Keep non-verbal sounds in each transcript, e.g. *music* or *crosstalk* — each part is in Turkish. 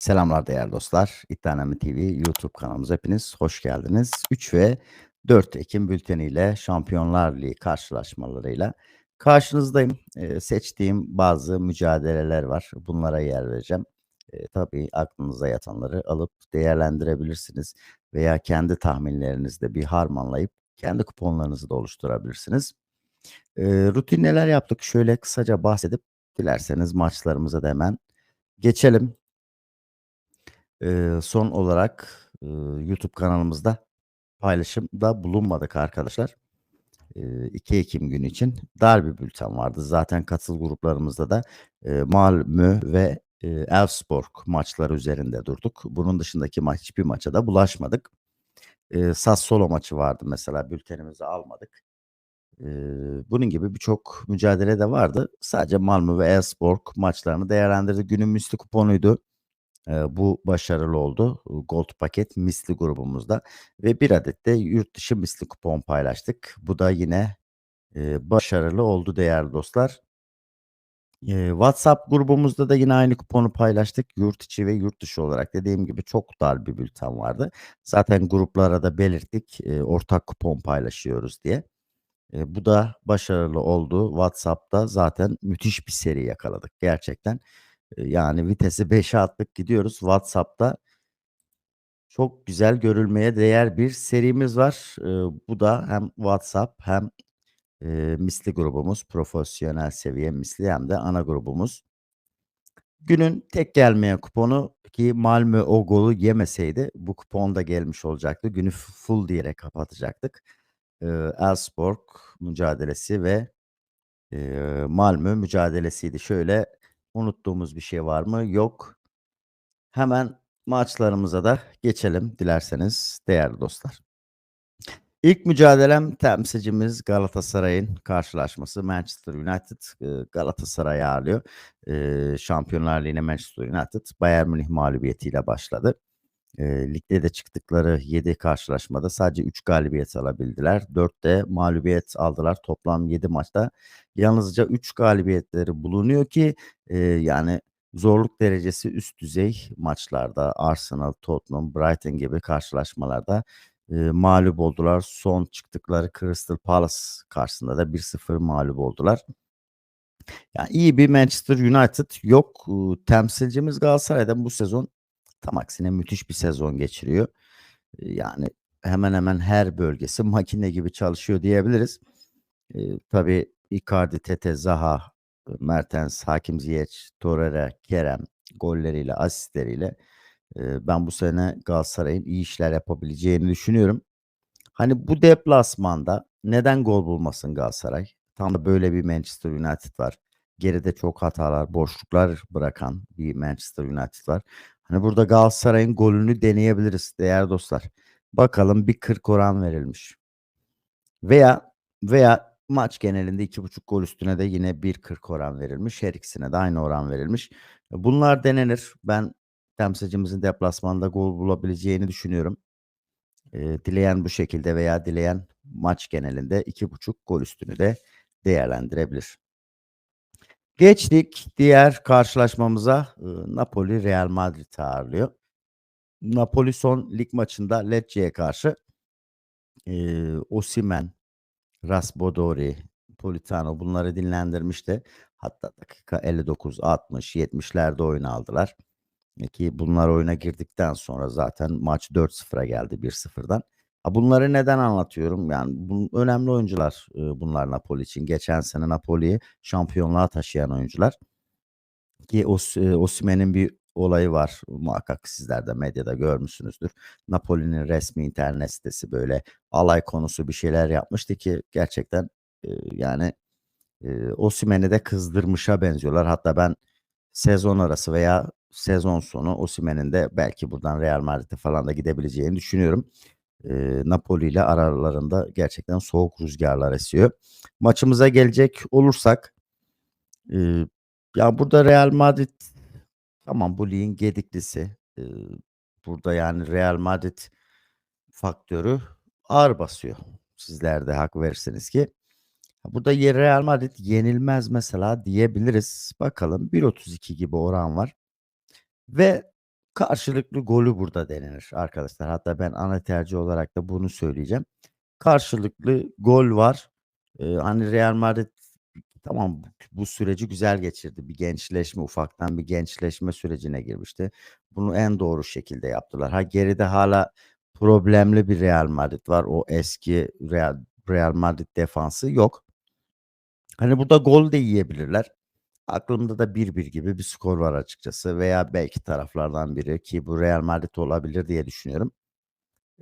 Selamlar değerli dostlar. İddianame TV YouTube kanalımıza hepiniz hoş geldiniz. 3 ve 4 Ekim bülteniyle Şampiyonlar Ligi karşılaşmalarıyla karşınızdayım. Ee, seçtiğim bazı mücadeleler var. Bunlara yer vereceğim. Ee, tabii aklınıza yatanları alıp değerlendirebilirsiniz veya kendi tahminlerinizde bir harmanlayıp kendi kuponlarınızı da oluşturabilirsiniz. Ee, rutin neler yaptık? Şöyle kısaca bahsedip dilerseniz maçlarımıza da hemen geçelim. Eee, son olarak, ııı, YouTube kanalımızda paylaşımda bulunmadık arkadaşlar. Eee, 2 Ekim günü için dar bir bülten vardı. Zaten katıl gruplarımızda da, eee, Malmö ve, eee, Elfsborg maçları üzerinde durduk. Bunun dışındaki maç hiçbir maça da bulaşmadık. Eee, Sassuolo maçı vardı mesela bültenimize almadık. Eee, bunun gibi birçok mücadele de vardı. Sadece Malmö ve Elfsborg maçlarını değerlendirdik. Günün misli kuponuydu. Bu başarılı oldu. Gold paket misli grubumuzda ve 1 adet de yurt dışı misli kupon paylaştık. Bu da yine, başarılı oldu değerli dostlar. WhatsApp grubumuzda da yine aynı kuponu paylaştık. Yurt içi ve yurt dışı olarak dediğim gibi çok dar bir bülten vardı. Zaten gruplara da belirttik, ortak kupon paylaşıyoruz diye. Bu da başarılı oldu. WhatsApp'ta zaten müthiş bir seri yakaladık gerçekten. Yani vitesi 5'e attık gidiyoruz. WhatsApp'ta çok güzel görülmeye değer bir serimiz var. Bu da hem WhatsApp hem, misli grubumuz, profesyonel seviye misli hem de ana grubumuz. Günün tek gelmeyen kuponu ki Malmö o golü yemeseydi bu kupon da gelmiş olacaktı. Günü full diyerek kapatacaktık. Elfsborg mücadelesi ve, eee, Malmö mücadelesiydi. Şöyle unuttuğumuz bir şey var mı? Yok. Hemen maçlarımıza da geçelim dilerseniz değerli dostlar. İlk mücadelem temsilcimiz Galatasaray'ın karşılaşması. Manchester United, eee, Galatasaray'ı ağırlıyor. Eee, Şampiyonlar Ligi'ne Manchester United Bayern Münih mağlubiyetiyle başladı. Eee, ligde de çıktıkları 7 karşılaşmada sadece 3 galibiyet alabildiler. 4 de mağlubiyet aldılar. Toplam 7 maçta yalnızca 3 galibiyetleri bulunuyor ki, eee, yani zorluk derecesi üst düzey maçlarda Arsenal, Tottenham, Brighton gibi karşılaşmalarda, eee, mağlup oldular. Son çıktıkları Crystal Palace karşısında da 1-0 mağlup oldular. Ya, iyi bir Manchester United yok. Uuu, temsilcimiz Galatasaray'da bu sezon tam aksine müthiş bir sezon geçiriyor. Yani hemen hemen her bölgesi *laughs* makine gibi çalışıyor diyebiliriz. Eee, tabii Icardi, Tete, Zaha, Mertens, Hakim Ziyech, Torreira, Kerem golleriyle, asistleriyle, eee, ben bu sene Galatasaray'ın iyi işler yapabileceğini düşünüyorum. Hani bu deplasmanda neden gol bulmasın Galatasaray? Tam da böyle bir Manchester United var. Geride çok hatalar, boşluklar bırakan bir Manchester United var. Hani burada Galatasaray'ın golünü deneyebiliriz değerli dostlar. Bakalım bir 40 oran verilmiş. Veya veya maç genelinde 2.5 gol üstüne de yine 1.40 oran verilmiş. Her ikisine de aynı oran verilmiş. Bunlar denenir. Ben temsilcimizin deplasmanda gol bulabileceğini düşünüyorum. Eee, dileyen bu şekilde veya dileyen maç genelinde 2.5 gol üstünü de değerlendirebilir. Geçtik diğer karşılaşmamıza. Napoli Real Madrid'i ağırlıyor. Napoli son lig maçında Lecce'ye karşı, eee, Osimhen, Raspadori, Politano bunları dinlendirmişti. Hatta dakika 59, 60, 70'lerde oyuna aldılar. Ki bunlar oyuna girdikten sonra zaten maç 4-0'a geldi 1-0'dan. Bunları neden anlatıyorum? Yani bu önemli oyuncular, ııı, bunlar Napoli için. Geçen sene Napoli'yi şampiyonluğa taşıyan oyuncular. Ki Os eee, Osimhen'in bir olayı var. Muhakkak sizler de medyada görmüşsünüzdür. Napoli'nin resmi internet sitesi böyle alay konusu bir şeyler yapmıştı ki gerçekten, eee, yani, eee, Osimhen'i de kızdırmışa benziyorlar. Hatta ben sezon arası veya sezon sonu Osimhen'in de belki buradan Real Madrid'e falan da gidebileceğini düşünüyorum. Eee, Napoli ile aralarında gerçekten soğuk rüzgarlar esiyor. Maçımıza gelecek olursak, eee, ya burada Real Madrid tamam bu ligin gediklisi. Eee, burada yani Real Madrid faktörü ağır basıyor. Sizler de hak verirsiniz ki. Burada Real Madrid yenilmez mesela diyebiliriz. Bakalım 1.32 gibi oran var. Ve Karşılıklı golü burada denenir arkadaşlar. Hatta ben ana tercih olarak da bunu söyleyeceğim. Karşılıklı gol var. Eee, hani Real Madrid tamam bu süreci güzel geçirdi. Bir gençleşme, ufaktan bir gençleşme sürecine girmişti. Bunu en doğru şekilde yaptılar. Ha geride hala problemli bir Real Madrid var. O eski Real Real Madrid defansı yok. Hani burada gol de yiyebilirler. Aklımda da 1-1 gibi bir skor var açıkçası veya belki taraflardan biri ki bu Real Madrid olabilir diye düşünüyorum.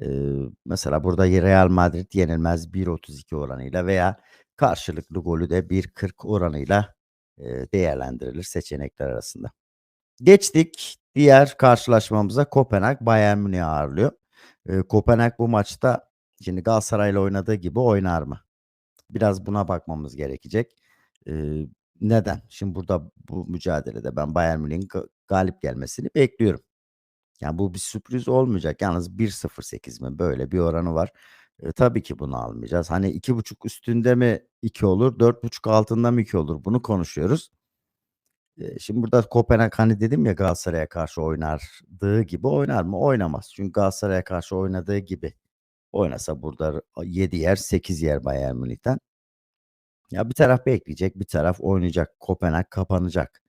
Eee, mesela burada Real Madrid yenilmez 1.32 oranıyla veya karşılıklı golü de 1.40 oranıyla, eee, değerlendirilir seçenekler arasında. Geçtik diğer karşılaşmamıza. Kopenhag Bayern Münih'i ağırlıyor. Eee, Kopenhag bu maçta şimdi Galatasaray'la oynadığı gibi oynar mı? Biraz buna bakmamız gerekecek. Eee, neden? Şimdi burada bu mücadelede ben Bayern Münih'in ga galip gelmesini bekliyorum. Yani bu bir sürpriz olmayacak. Yalnız 1.08 mi? Böyle bir oranı var. Eee, tabii ki bunu almayacağız. Hani 2.5 üstünde mi 2 olur, 4.5 altında mı 2 olur? Bunu konuşuyoruz. Eee, şimdi burada Kopenhag hani dedim ya Galatasaray'a karşı oynardığı gibi oynar mı? Oynamaz. Çünkü Galatasaray'a karşı oynadığı gibi oynasa burada 7 yer, 8 yer Bayern Münih'ten. Ya bir taraf bekleyecek, bir taraf oynayacak. Kopenhag kapanacak.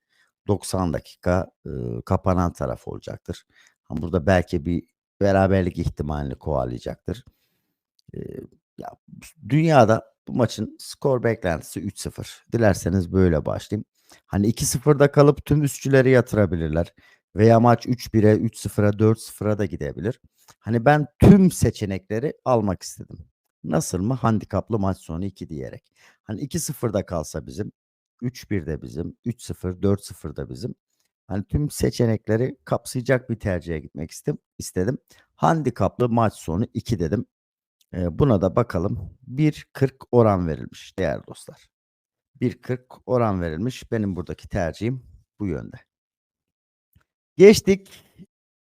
90 dakika, ııı, kapanan taraf olacaktır. Burada belki bir beraberlik ihtimalini kovalayacaktır. Eee, ya dünyada bu maçın skor beklentisi 3-0. Dilerseniz böyle başlayayım. Hani 2-0'da kalıp tüm üstçüleri yatırabilirler veya maç 3-1'e, 3-0'a, 4-0'a da gidebilir. Hani ben tüm seçenekleri almak istedim. Nasıl mı? Handikaplı maç sonu 2 diyerek. Hani 2-0'da kalsa bizim, 3-1 de bizim, 3-0, 4-0 da bizim. Hani tüm seçenekleri kapsayacak bir tercihe gitmek istim istedim. Handikaplı maç sonu 2 dedim. Eee, buna da bakalım. 1.40 oran verilmiş değerli dostlar. 1.40 oran verilmiş. Benim buradaki tercihim bu yönde. Geçtik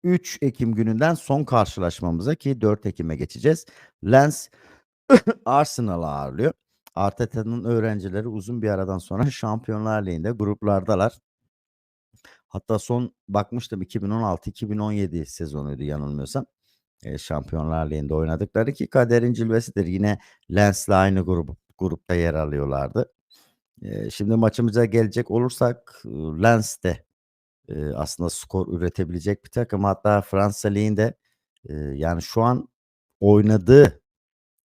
3 Ekim gününden son karşılaşmamıza ki 4 Ekim'e geçeceğiz. Lens Arsenal'ı ağırlıyor. Arteta'nın öğrencileri uzun bir aradan sonra *laughs* Şampiyonlar Ligi'nde gruplardalar. Hatta son bakmıştım 2016-2017 sezonuydu yanılmıyorsam. Eee, Şampiyonlar Ligi'nde oynadıkları ki kaderin cilvesidir. Yine Lens'le aynı grup grupta yer alıyorlardı. Eee, şimdi maçımıza gelecek olursak, ııı, Lens de, eee, aslında skor üretebilecek bir takım. Hatta Fransa Ligi'nde, eee, yani şu an oynadığı,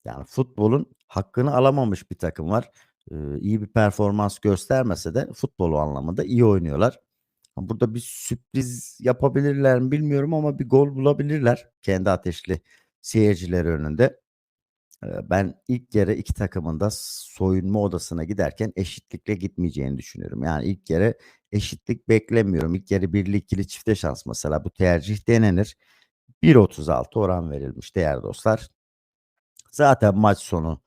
yani futbolun hakkını alamamış bir takım var. Eee, iyi bir performans göstermese de futbol anlamında iyi oynuyorlar. Burada bir sürpriz yapabilirler mi bilmiyorum ama bir gol bulabilirler kendi ateşli seyircileri önünde. Ben ilk yarı 2 takımın da soyunma odasına giderken eşitlikle gitmeyeceğini düşünüyorum. Yani ilk yarı eşitlik beklemiyorum. İlk yarı 1'li 2'li çifte şans mesela bu tercih denenir. 1.36 oran verilmiş değerli dostlar. Zaten maç sonu,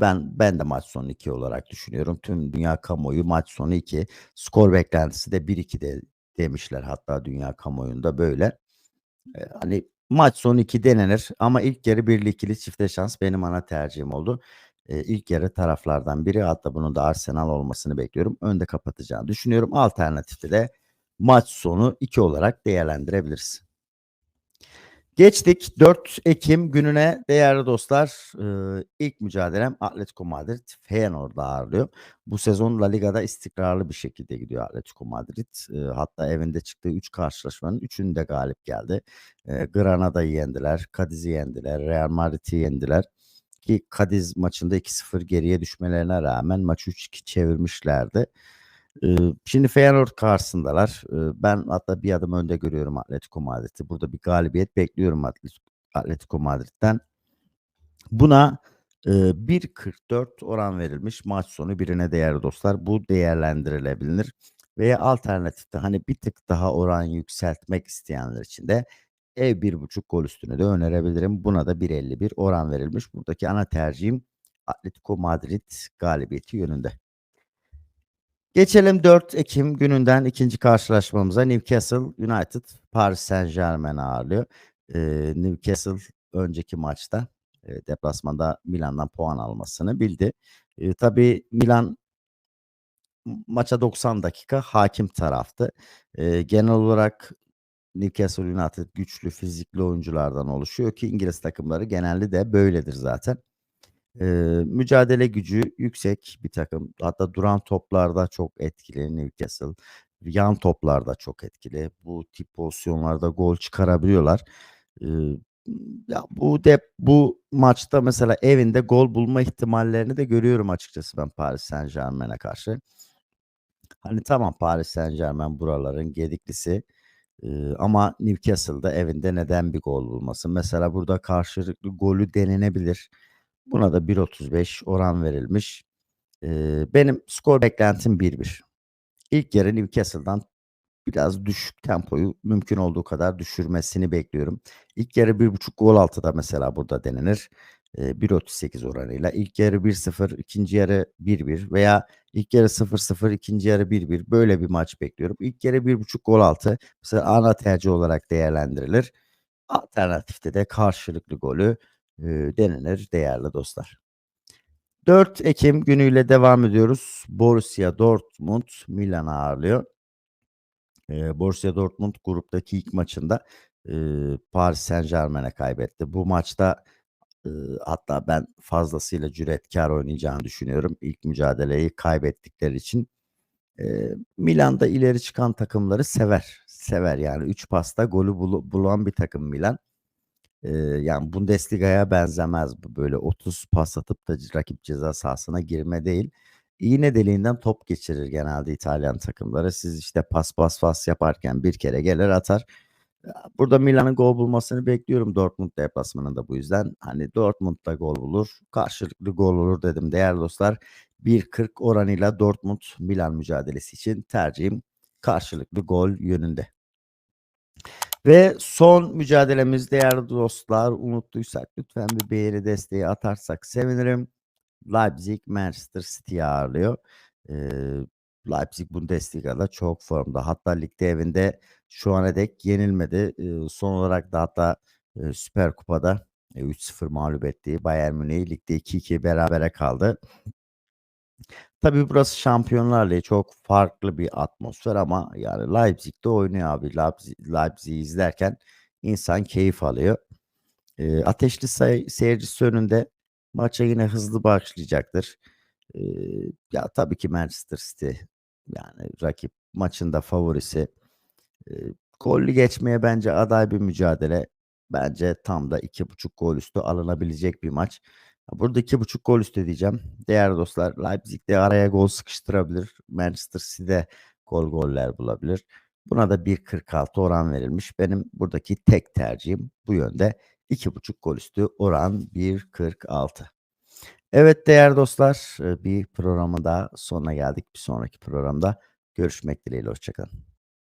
ben ben de maç sonu 2 olarak düşünüyorum. Tüm dünya kamuoyu maç sonu 2. Skor beklentisi de 1-2 de demişler hatta dünya kamuoyunda böyle. Hani maç sonu 2 denenir ama ilk yarı 1'li 2'li çifte şans benim ana tercihim oldu. Eee, ilk yarı taraflardan biri hatta bunun da Arsenal olmasını bekliyorum. Önde kapatacağını düşünüyorum. Alternatifi de maç sonu 2 olarak değerlendirebiliriz. Geçtik 4 Ekim gününe değerli dostlar. Iıı, ilk mücadelem Atletico Madrid Feyenoord'u ağırlıyor. Bu sezon La Liga'da istikrarlı bir şekilde gidiyor Atletico Madrid. Iıı, hatta evinde çıktığı 3 karşılaşmanın 3'ünde galip geldi. Eee, Granada'yı yendiler, Cadiz'i yendiler, Real Madrid'i yendiler ki Cadiz maçında 2-0 geriye düşmelerine rağmen maçı 3-2 çevirmişlerdi. Şimdi Feyenoord karşısındalar. Ben hatta bir adım önde görüyorum Atletico Madrid'i. Burada bir galibiyet bekliyorum Atlet Atletico Madrid'den. Buna, ııı, 1.44 oran verilmiş maç sonu 1'ine değerli dostlar. Bu değerlendirilebilir veya alternatifte hani bir tık daha oran yükseltmek isteyenler için de ev 1.5 gol üstünü de önerebilirim. Buna da 1.51 oran verilmiş. Buradaki ana tercihim Atletico Madrid galibiyeti yönünde. Geçelim 4 Ekim gününden 2. karşılaşmamıza. Newcastle United Paris Saint-Germain'i ağırlıyor. Eee, Newcastle önceki maçta, eee, deplasmanda Milan'dan puan almasını bildi. Eee, tabii Milan maça 90 dakika hâkim taraftı. Eee, genel olarak Newcastle United güçlü, fizikli oyunculardan oluşuyor ki İngiliz takımları genelde de böyledir zaten. Eee, mücadele gücü yüksek bir takım. Hatta duran toplarda çok etkili Newcastle. Yan toplarda çok etkili. Bu tip pozisyonlarda gol çıkarabiliyorlar. Eee, ya bu dep bu maçta mesela evinde gol bulma ihtimallerini de görüyorum açıkçası ben Paris Saint-Germain'e karşı. Hani tamam Paris Saint-Germain buraların gediklisi. Ama Newcastle'da evinde neden bir gol bulmasın? Mesela burada karşılıklı golü denenebilir. Buna da 1.35 oran verilmiş. Benim skor beklentim 1-1. İlk yarı Newcastle'dan biraz düşük tempoyu mümkün olduğu kadar düşürmesini bekliyorum. İlk yarı 1.5 gol altı da mesela burada denenir. Eee, 1.38 oranıyla. İlk yarı 1-0, ikinci yarı 1-1 veya ilk yarı 0-0, ikinci yarı 1-1 böyle bir maç bekliyorum. İlk yarı 1.5 gol altı mesela ana tercih olarak değerlendirilir. Alternatifte de karşılıklı golü, eee, denenir değerli dostlar. 4 Ekim günüyle devam ediyoruz. Borussia Dortmund Milan'ı ağırlıyor. Borussia Dortmund gruptaki ilk maçında, Paris Saint-Germain'e kaybetti. Bu maçta, hatta ben fazlasıyla cüretkâr oynayacağını düşünüyorum ilk mücadeleyi kaybettikleri için. Eee, Milan da ileri çıkan takımları sever. Sever yani 3 pasta golü bulan bir takım Milan. Eee, yani Bundesliga'ya benzemez bu. Böyle 30 pas atıp da rakip ceza sahasına girme değil. İğne deliğinden top geçirir genelde İtalyan takımları. Siz işte pas, pas, pas yaparken bir kere gelir atar. Burada Milan'ın gol bulmasını bekliyorum Dortmund deplasmanında bu yüzden. Hani Dortmund da gol bulur, karşılıklı gol olur dedim değerli dostlar. 1.40 oranıyla Dortmund Milan mücadelesi için tercihim karşılıklı gol yönünde. Ve son mücadelemiz değerli dostlar, unuttuysak lütfen bir beğeni desteği atarsak sevinirim. Leipzig Manchester City'yi ağırlıyor. Eee, Leipzig Bundesliga'da çok formda. Hatta ligde evinde şu ana dek yenilmedi. Eee, son olarak da hatta, eee, Süper Kupa'da, eee, 3-0 mağlup ettiği Bayern Münih'i ligde 2-2 berabere kaldı. Tabii burası Şampiyonlar Ligi çok farklı bir atmosfer ama yani Leipzig'de oynuyor abi. Leipzig izlerken insan keyif alıyor. Eee, ateşli say seyircisi önünde maça yine hızlı başlayacaktır. Eee, ya tabii ki Manchester City yani rakip maçın da favorisi. Eee, gollü geçmeye bence aday bir mücadele. Bence tam da 2.5 gol üstü alınabilecek bir maç. Burada 2.5 gol üstü diyeceğim. Değerli dostlar Leipzig de araya gol sıkıştırabilir. Manchester City de gol goller bulabilir. Buna da 1.46 oran verilmiş. Benim buradaki tek tercihim bu yönde. 2.5 gol üstü oran 1.46. Evet değerli dostlar, eee, bir programın daha sonuna geldik. Bir sonraki programda görüşmek dileğiyle. Hoşça kalın.